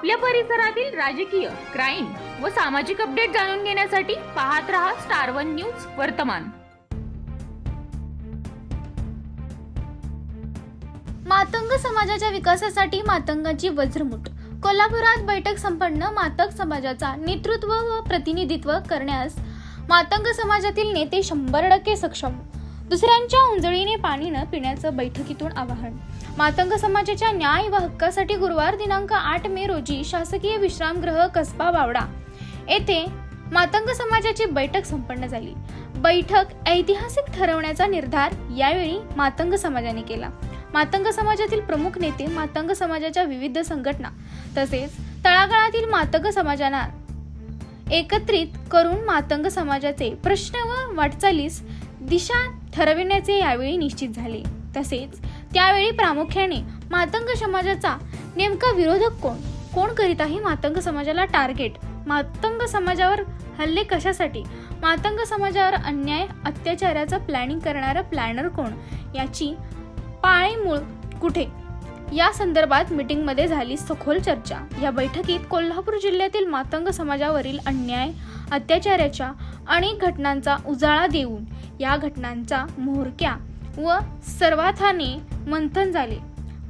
आपल्या परिसरातील राजकीय क्राईम व सामाजिक अपडेट जाणून घेण्यासाठी पाहत रहा स्टार वन न्यूज वर्तमान. मातंग समाजाच्या विकासासाठी मातंगाची वज्रमुठ. कोल्हापुरात बैठक संपन्न मातंग समाजाचा नेतृत्व व प्रतिनिधित्व करण्यास मातंग समाजातील नेते शंभर टक्के सक्षम. दुसऱ्यांच्या उंजळीने पाणी न पिण्याचं बैठकीतून आवाहन. मातंग समाजाच्या न्याय व हक्कासाठी गुरुवार दिनांक आठ मे रोजी शासकीय विश्रामगृह कसबा बावडा येथे मातंग समाजाची बैठक संपन्न झाली. बैठक ऐतिहासिक ठरवण्याचा निर्धार यावेळी मातंग समाजाने केला. मातंग समाजातील प्रमुख नेते मातंग समाजाच्या विविध संघटना तसेच तळागाळातील मातंग समाजांना एकत्रित करून मातंग समाजाचे प्रश्न व वाटचालीस दिशा ठरविण्याचे यावेळी निश्चित झाले. तसेच त्यावेळी प्रामुख्याने मातंग समाजाचा नेमका विरोधक कोण? कोण करीत आहे मातंग समाजाला टार्गेट? मातंग समाजावर हल्ले कशासाठी? मातंग समाजावर अन्याय अत्याचाराचं प्लॅनिंग करणारा प्लॅनर कोण? याची पाळीमूळ कुठे? या संदर्भात मीटिंगमध्ये झाली सखोल चर्चा. या बैठकीत कोल्हापूर जिल्ह्यातील मातंग समाजावरील अन्याय अत्याचाराच्या अनेक घटनांचा उजाळा देऊन या घटनांचा म्होरक्या व सर्वाथाने मंथन झाले.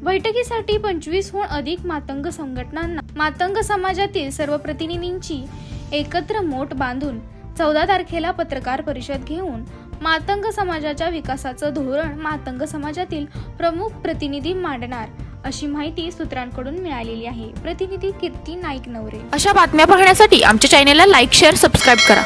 बैठकीसाठी पंचवीसहून अधिक मातंग संघटनांना मातंग समाजातील सर्व प्रतिनिधींची एकत्र मोठ बांधून चौदा तारखेला पत्रकार परिषद घेऊन मातंग समाजाच्या विकासाचं धोरण मातंग समाजातील प्रमुख प्रतिनिधी मांडणार. अशी माहिती सूत्रांकडून मिळालेली आहे. प्रतिनिधी कीर्ती नाईक नवरे. अशा बातम्या पाहण्यासाठी आमच्या चॅनेलला लाईक शेअर सबस्क्राईब करा.